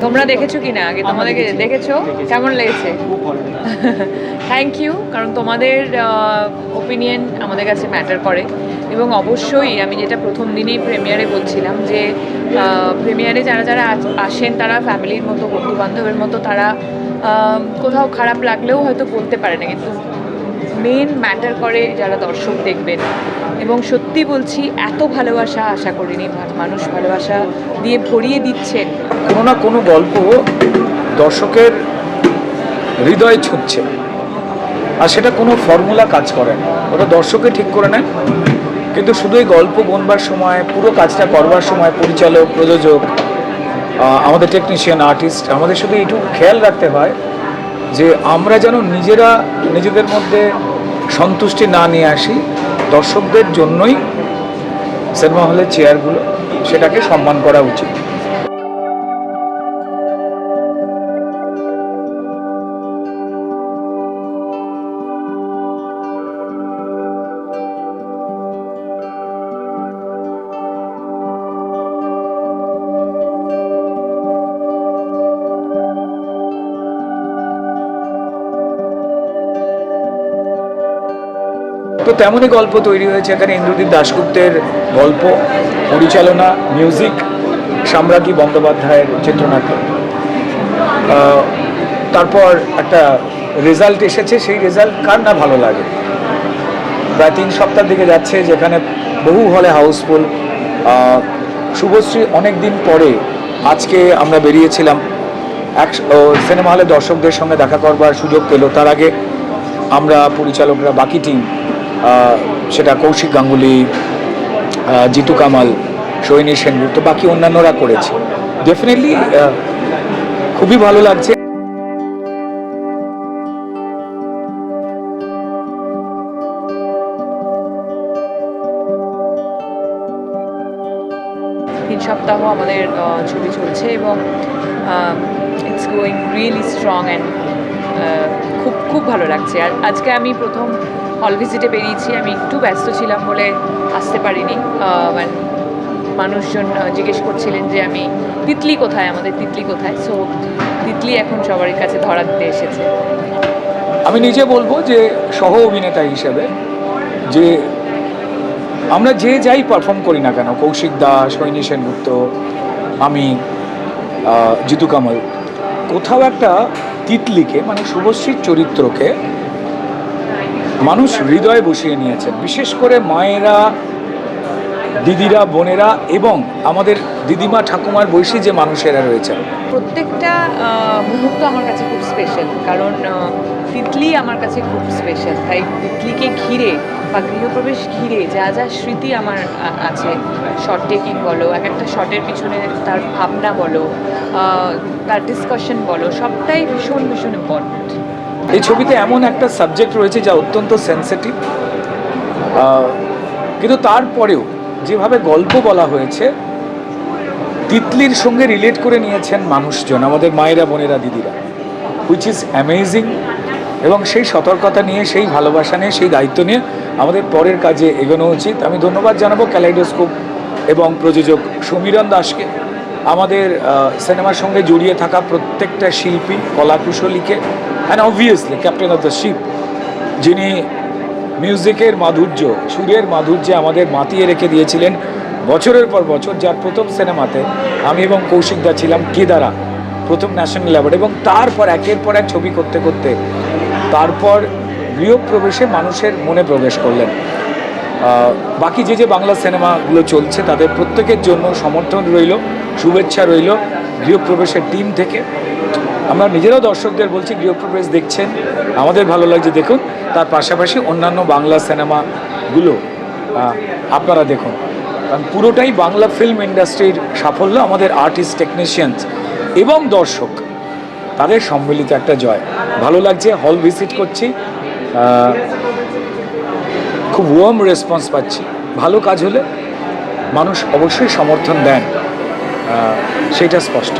তোমরা দেখেছ কি না আগে তোমাদেরকে দেখেছ। কেমন লেগেছে? থ্যাংক ইউ কারণ তোমাদের ওপিনিয়ন আমাদের কাছে ম্যাটার করে। এবং অবশ্যই আমি যেটা প্রথম দিনেই প্রিমিয়ারে বলছিলাম যে প্রিমিয়ারে যারা যারা আস- আসেন তারা ফ্যামিলির মতো বন্ধু বান্ধবের মতো তারা কোথাও খারাপ লাগলেও হয়তো বলতে পারে না কিন্তু মেন ম্যাটার করে যারা দর্শক দেখবেন। এবং সত্যি বলছি এত ভালোবাসা আশা করিনি মানুষ ভালোবাসা দিয়ে ভরিয়ে দিচ্ছেন। কোনো না কোনো গল্প দর্শকের হৃদয়ে ছুঁচ্ছে আর সেটা কোনো ফর্মুলা কাজ করে না। ওটা দর্শকে ঠিক করে নেয়। কিন্তু শুধু এই গল্প বনবার সময়, পুরো কাজটা করবার সময়, পরিচালক, প্রযোজক আমাদের টেকনিশিয়ান আর্টিস্ট আমাদের শুধু এইটুকু খেয়াল রাখতে হয় যে আমরা যেন নিজেরা নিজেদের মধ্যে সন্তুষ্টি না নিয়ে আসি, দর্শকদের জন্যই সিনেমা হলের চেয়ারগুলো সেটাকে সম্মান করা উচিত। তো তেমনই গল্প তৈরি হয়েছে। এখানে ইন্দ্রদীপ দাশগুপ্তের গল্প, পরিচালনা মিউজিক সাম্রাজ্ঞী বন্দ্যোপাধ্যায়ের চিত্রনাট্য। তারপর একটা রেজাল্ট এসেছে, সেই রেজাল্ট কার না ভালো লাগে? প্রায় তিন সপ্তাহ দিকে যাচ্ছে, যেখানে বহু হলে হাউসফুল শুভশ্রী অনেক দিন পরে আজকে আমরা বেরিয়েছিলাম। এক সিনেমা হলে দর্শকদের সঙ্গে দেখা করবার সুযোগ পেল। তার আগে আমরা পরিচালকরা, বাকি টিম সেটা কৌশিক গাঙ্গুলি জিতু কামাল সৈনী সেনগুপ্ত, বাকি অন্যান্যরা করেছে। ডেফিনেটলি খুবই ভালো লাগছে। তিন সপ্তাহ আমাদের ছবি চলছে এবং it's going really strong and খুব খুব ভালো লাগছে। আর আজকে আমি প্রথম হল ভিজিটে বেরিয়েছি। আমি একটু ব্যস্ত ছিলাম বলে আসতে পারিনি। মানে মানুষজন জিজ্ঞেস করছিলেন যে আমি তিতলি কোথায়? আমাদের তিতলি কোথায়? সো তিতলি এখন সবার কাছে ধরা দিতে এসেছে। আমি নিজে বলব যে সহ অভিনেতা হিসেবে যে আমরা যে যাই পারফর্ম করি না কেন, কৌশিক দাস, সৈনী সেনগুপ্ত, আমি জিতু কামাল, কোথাও একটা তিতলিকে মানে শুভশ্রীর চরিত্রকে মানুষ হৃদয়ে বসিয়ে নিয়েছেন বিশেষ করে মায়েরা, দিদিরা, বোনেরা এবং আমাদের দিদিমা, ঠাকুমার বয়সী যে মানুষেরা রয়েছে প্রত্যেকটা মুহূর্ত আমার কাছে খুব স্পেশাল কারণ তিতলি আমার কাছে খুব স্পেশাল তাই তিতলিকে ঘিরে বা গৃহপ্রবেশ ঘিরে যা যা স্মৃতি আমার আছে শর্ট টেকিং বলো, এক একটা শর্টের পিছনে তার ভাবনা বলো তার ডিসকাশন বলো, সবটাই ভীষণ ভীষণ ইম্পর্ট্যান্ট এই ছবিতে এমন একটা সাবজেক্ট রয়েছে যা অত্যন্ত সেন্সিটিভ কিন্তু তারপরেও যেভাবে গল্প বলা হয়েছে, তিতলির সঙ্গে রিলেট করে নিয়েছেন মানুষজন, আমাদের মায়েরা, বোনেরা, দিদিরা হুইচ ইজ অ্যামেজিং এবং সেই সতর্কতা নিয়ে, সেই ভালোবাসা নিয়ে, সেই দায়িত্ব নিয়ে আমাদের পরের কাজে এগোনো উচিত। আমি ধন্যবাদ জানাব ক্যালাইডোস্কোপ এবং প্রযোজক সমীরণ দাসকে। আমাদের সিনেমার সঙ্গে জড়িয়ে থাকা প্রত্যেকটা শিল্পী, কলাকুশলীকে and obviously captain of the ship যিনি মিউজিকের মাধুর্য, সুরের মাধুর্যে আমাদের মাতিয়ে রেখে দিয়েছিলেন বছরের পর বছর যার প্রথম সিনেমাতে আমি এবং কৌশিকদা ছিলাম কেদারা প্রথম ন্যাশনাল অ্যাওয়ার্ড এবং তারপর একের পর এক ছবি করতে করতে তারপর গৃহপ্রবেশে মানুষের মনে প্রবেশ করলেন। বাকি যে যে বাংলা সিনেমাগুলো চলছে তাদের প্রত্যেকের জন্য সমর্থন রইল, শুভেচ্ছা রইল গৃহপ্রবেশের টিম থেকে। আমরা নিজেরাও দর্শকদের বলছি গৃহপ্রবেশ দেখছেন, আমাদের ভালো লাগছে, দেখুন। তার পাশাপাশি অন্যান্য বাংলা সিনেমাগুলো আপনারা দেখুন। কারণ পুরোটাই বাংলা ফিল্ম ইন্ডাস্ট্রির সাফল্য আমাদের আর্টিস্ট টেকনিশিয়ানস এবং দর্শক, তাদের সম্মিলিত একটা জয়। ভালো লাগছে হল ভিজিট করছি খুব ওয়ার্ম রেসপন্স পাচ্ছি। ভালো কাজ হলে মানুষ অবশ্যই সমর্থন দেন সেটা স্পষ্ট।